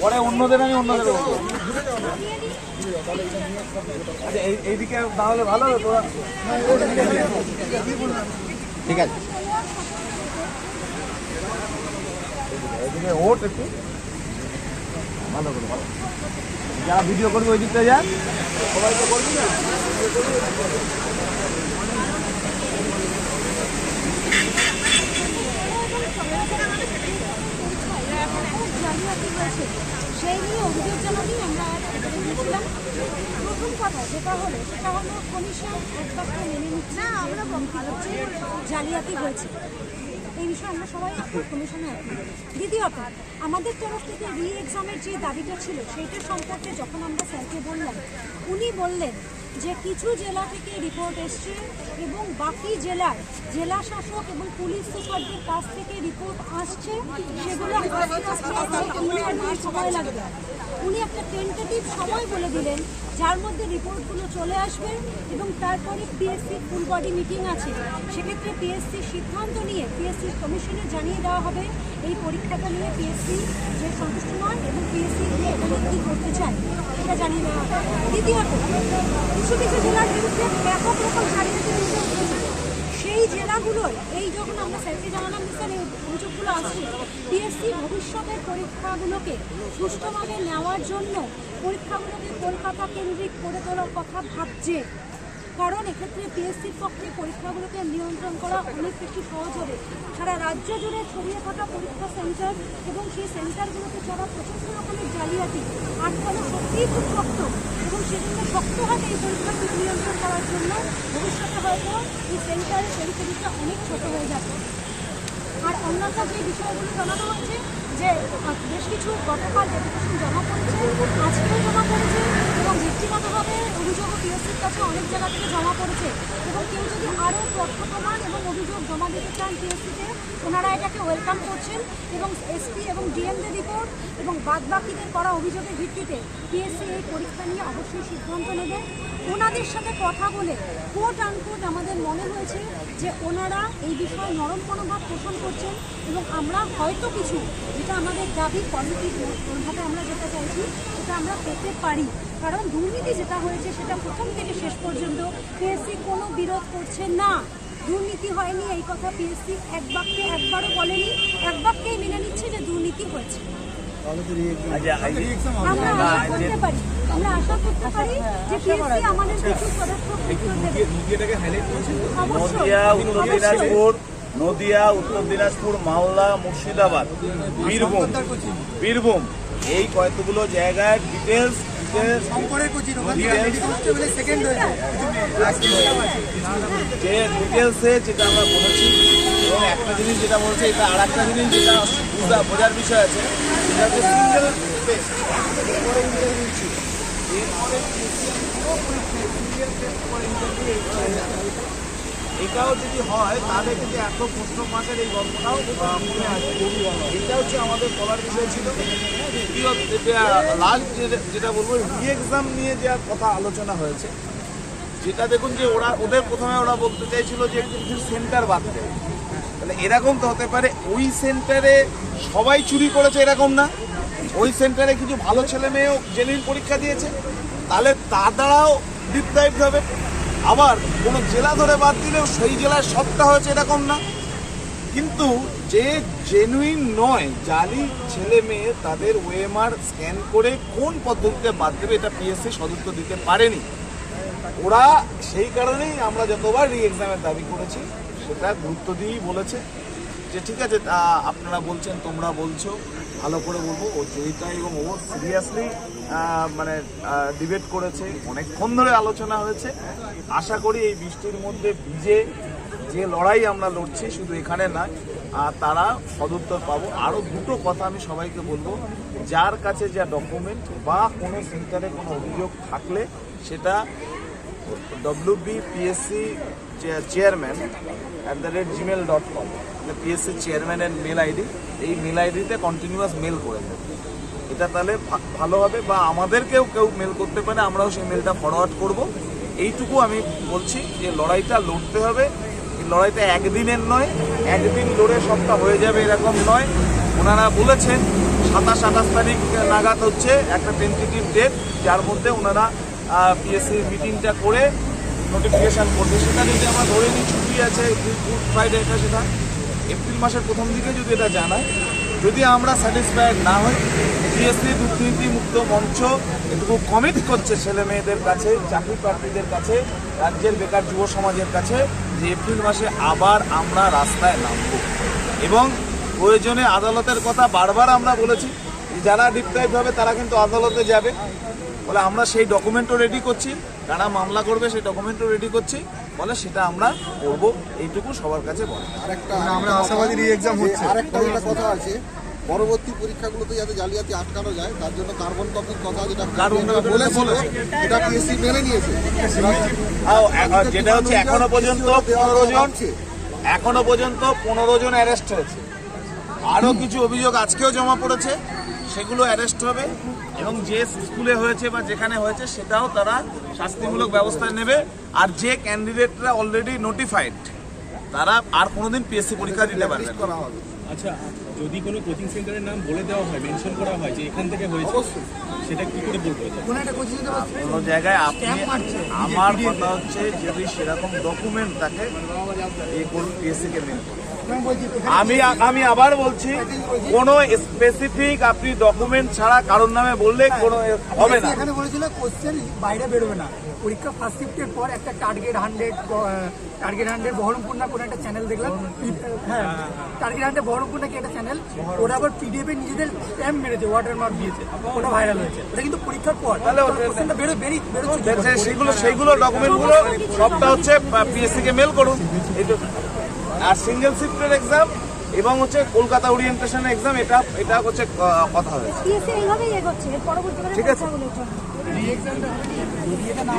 পরে অন্যদের আমি অন্যদের আচ্ছা এই এইদিকে তাহলে ভালো ঠিক আছে এইদিকে ওট ভালো করে ভালো ভিডিও করবে ওই দিকটা যা সবাই তো করবি না সেই নিয়ে অভিযোগ জানাতেই আমরা প্রথম কথা যেটা হলো সেটা হলো কমিশন একবারটা মেনে নিচ্ছে না আমরা জালিয়াতি হয়েছে এই বিষয়ে আমরা সবাই কমিশনে একমত। দ্বিতীয়ত আমাদের তরফ থেকে রি এক্সামের যে দাবিটা ছিল সেইটার সম্পর্কে যখন আমরা স্যারকে বললাম, উনি বললেন যে কিছু জেলা থেকে রিপোর্ট এসছে এবং বাকি জেলার জেলা শাসক এবং পুলিশ সুপারদের কাছ থেকে রিপোর্ট আসছে, সেগুলো সময় লাগবে উনি একটা টেন্টেটিভ সময় বলে দিলেন, যার মধ্যে রিপোর্টগুলো চলে আসবে এবং তারপরে পিএসসির ফুল বডি মিটিং আছে। সেক্ষেত্রে পিএসসির সিদ্ধান্ত নিয়ে পিএসসির কমিশনে জানিয়ে দেওয়া হবে এই পরীক্ষাটা নিয়ে পিএসসি যে সন্তুষ্ট নয় এবং পিএসসি নিয়ে এখানে কী করতে চায়, এটা জানি না। দ্বিতীয়ত, কিছু কিছু জেলার বিরুদ্ধে ব্যাপক রকম উঠেছে সেই জেলাগুলোর, এই যখন আমরা স্যারকে জানালাম স্যার এই অভিযোগগুলো আসছে পিএসসি ভবিষ্যতের পরীক্ষাগুলোকে সুষ্ঠুভাবে নেওয়ার জন্য পরীক্ষাগুলোকে কলকাতা কেন্দ্রিক করে তোলার কথা ভাবছে। কারণ এক্ষেত্রে পিএসসির পক্ষে পরীক্ষাগুলোকে নিয়ন্ত্রণ করা অনেক বেশি সহজ হবে। সারা রাজ্য জুড়ে ছড়িয়ে থাকা পরীক্ষা সেন্টার এবং সেই সেন্টারগুলোতে চলা প্রচণ্ড রকমের জালিয়াতি আটকানো সত্যিই খুব শক্ত এবং সেজন্য শক্ত হাতে এই পরীক্ষাগুলো নিয়ন্ত্রণ করার জন্য ভবিষ্যতে হয়তো এই সেন্টারের পরীক্ষাটা অনেক ছোট হয়ে যাবে। আর অন্যান্য যে বিষয়গুলো জানানো হয়েছে যে বেশ কিছু গতকাল ডেপুটেশন জমা পড়েছে, আজকেও জমা পড়েছে। এবং ব্যক্তিগতভাবে অভিযোগ পিএসসির কাছে অনেক জায়গা থেকে জমা পড়েছে। এবং কেউ যদি আরও তথ্য প্রমাণ এবং অভিযোগ জমা দিতে চান পিএসসিতে ওনারা এটাকে ওয়েলকাম করছেন এবং এসপি এবং ডিএমদের রিপোর্ট এবং বাদবাকিদের করা অভিযোগের ভিত্তিতে পিএসসি এই পরীক্ষা নিয়ে অবশ্যই সিদ্ধান্ত নেবে। ওনাদের সাথে কথা বলে কোট আনকোট আমাদের মনে হয়েছে যে ওনারা এই বিষয়ে নরম মনোভাব পোষণ করছেন এবং আমরা হয়তো কিছু, যেটা আমাদের দাবি, পজিটিভ ভাবে আমরা যেটা চাইছি সেটা আমরা পেতে পারি। কারণ দুর্নীতি যেটা হয়েছে সেটা প্রথম থেকে শেষ পর্যন্ত পিএসসি কোনো বিরোধ করছে না। দুর্নীতি হয়নি এই কথা পিএসসি এক বাক্যে একবারও বলেনি এক বাক্যেই মেনে নিচ্ছে যে দুর্নীতি হয়েছে। আচ্ছা আমরা আশা করতে পারি আমরা আশা করতে পারি যে পিএসসি আমাদের কিছু পদক্ষেপ উত্তর দেবে অবশ্যই নদিয়া উত্তর দিনাজপুর নদিয়া উত্তর দিনাজপুর মালদা মুর্শিদাবাদ বীরভূম বীরভূম। এই কয়েকগুলো জায়গায় ডিটেলস যে ডিটেলসে যেটা আমরা বলেছি এবং একটা জিনিস যেটা বলছে এটা আর একটা জিনিস যেটা বুঝা বোঝার বিষয় আছে সেটা হচ্ছে সিঙ্গেল এরপরে ইন্টারভিউ ছিল এরপরে সিঙ্গেল টেস্ট করে ইন্টারভিউ এটাও যদি হয়, তাহলে কিন্তু এত প্রশ্ন মাসের এই গল্পটাও মনে আছে। এটা হচ্ছে আমাদের বলার বিষয় ছিল। লাস্ট যেটা বলব রি এক্সাম নিয়ে যে কথা আলোচনা হয়েছে, যেটা দেখুন যে ওরা ওদের প্রথমে ওরা বলতে চাইছিল যে কিছু সেন্টার বাদ দেবে তাহলে এরকম তো হতে পারে, ওই সেন্টারে সবাই চুরি করেছে এরকম না। ওই সেন্টারে কিছু ভালো ছেলে মেয়েও জেনুইন পরীক্ষা দিয়েছে। তাহলে তার দ্বারাও ডিপ্রাইভড হবে। আবার কোনো জেলা ধরে বাদ দিলেও সেই জেলায় সবটা হয়েছে এরকম না। কিন্তু যে জেনুইন নয়, জালি ছেলে মেয়ে তাদের ওএমআর স্ক্যান করে কোন পদ্ধতিতে বাদ দেবে এটা পিএসসি সদুত্তর দিতে পারেনি। ওরা সেই কারণেই আমরা যতবার রি এক্সামের দাবি করেছি, সেটা গুরুত্ব দিয়েই বলেছে। যে ঠিক আছে আপনারা বলছেন, তোমরা বলছো, ভালো করে বলব। ও জয়িতা এবং ও সিরিয়াসলি মানে ডিবেট করেছে, অনেকক্ষণ ধরে আলোচনা হয়েছে। আশা করি এই বৃষ্টির মধ্যে ভিজে যে লড়াই আমরা লড়ছি শুধু এখানে না তারা সদুত্তর পাবো। আরও দুটো কথা আমি সবাইকে বলব। যার কাছে যা ডকুমেন্ট বা কোনো সেন্টারে কোনো অভিযোগ থাকলে সেটা W B PSC chairman at the rate Gmail dot com PSC চেয়ারম্যানের মেল আইডি এই মেল আইডিতে কন্টিনিউয়াস মেল করে দেবে। এটা তাহলে ভালো হবে বা আমাদেরকেও কেউ মেল করতে পারে, আমরাও সেই মেলটা ফরওয়ার্ড করব। এইটুকু আমি বলছি যে লড়াইটা লড়তে হবে। এই লড়াইটা একদিনের নয়, একদিন লড়ে সবটা হয়ে যাবে এরকম নয়। ওনারা বলেছেন, সাতাশ আঠাশ তারিখ নাগাদ হচ্ছে একটা টেন্টেটিভ ডেট যার মধ্যে ওনারা পিএসসি মিটিংটা করে নোটিফিকেশান করবে। সেটা যদি আমরা ধরে নিই, ছুটি আছে গুড ফ্রাইডে এটা সেটা। এপ্রিল মাসের প্রথম দিকে যদি এটা জানায় যদি আমরা স্যাটিসফাইড না হই পিএসসি দুর্নীতি মুক্ত মঞ্চ এটুকু কমিট করছে ছেলে মেয়েদের কাছে, চাকরি প্রার্থীদের কাছে, রাজ্যের বেকার যুব সমাজের কাছে যে এপ্রিল মাসে আবার আমরা রাস্তায় নামব। এবং প্রয়োজনে আদালতের কথা বারবার আমরা বলেছি যারা ডিপ্রাইভ হবে তারা কিন্তু আদালতে যাবে। বলে আমরা সেই ডকুমেন্টও রেডি করছি, যারা মামলা করবে সেই ডকুমেন্টও রেডি করছি। বলে সেটা আমরা করব এইটুকু সবার কাছে বলে। আরেকটা মানে আমরা আশাবাদী রি-এক্সাম হচ্ছে। আরেকটা যেটা কথা আছে পরবর্তী পরীক্ষাগুলোতে যাতে জালিয়াতি আটকানো যায় তার জন্য কার্বন কপির কথা যেটা কার্বন বলেছিল বলেছে। এটা পিএসসি মেনে নিয়েছে। যেটা হচ্ছে এখনও পর্যন্ত পনেরো জন এখনও পর্যন্ত পনেরো জন অ্যারেস্ট হয়েছে। আরও কিছু অভিযোগ আজকেও জমা পড়েছে। সেগুলো অ্যারেস্ট হবে এবং যে স্কুলে হয়েছে বা যেখানে হয়েছে সেটাও তারা শাস্তিমূলক ব্যবস্থা নেবে আর যে ক্যান্ডিডেটরা অলরেডি নোটিফাইড তারা আর কোনোদিন পিএসসি পরীক্ষা দিতে পারবে না। আচ্ছা যদি কোনো কোচিং সেন্টারের নাম বলে দেওয়া হয় মেনশন করা হয় যে এখান থেকে হয়েছে সেটা কি করে বলব? কোনো জায়গায় আপনি আমার কথা হচ্ছে যদি সেরকম ডকুমেন্ট থাকে এই মেন আমি আমি আবার বলছি কোনো স্পেসিফিক আপনি ডকুমেন্ট ছাড়া কারোর নামে বললে কোনো হবে না। এখানে বলেছিল কোশ্চেন বাইরে বেরোবে না। পরীক্ষা ফার্স্ট শিফটের পর একটা target hundred target hundred Baharampur না কোনো একটা চ্যানেল দেখলাম। হ্যাঁ টার্গেট হান্ড্রেড বহরমপুর নাকি একটা চ্যানেল ওরা আবার পিডিএফ এ নিজেদের স্ট্যাম্প মেরেছে ওয়াটার মার্ক দিয়েছে। ওটা ভাইরাল হয়েছে। ওটা কিন্তু পরীক্ষার পর। কোশ্চেনটা বেরো বেরিয়ে বেরোচ্ছে কি সেগুলো সেইগুলো ডকুমেন্টগুলো সবটা হচ্ছে পিএসসি কে মেল করুন। আর সিঙ্গেল শিফটের এক্সাম এবং হচ্ছে কলকাতা ওরিয়েন্টেশন এক্সাম এটা এটা হচ্ছে কথা হয়েছে। ঠিক আছে।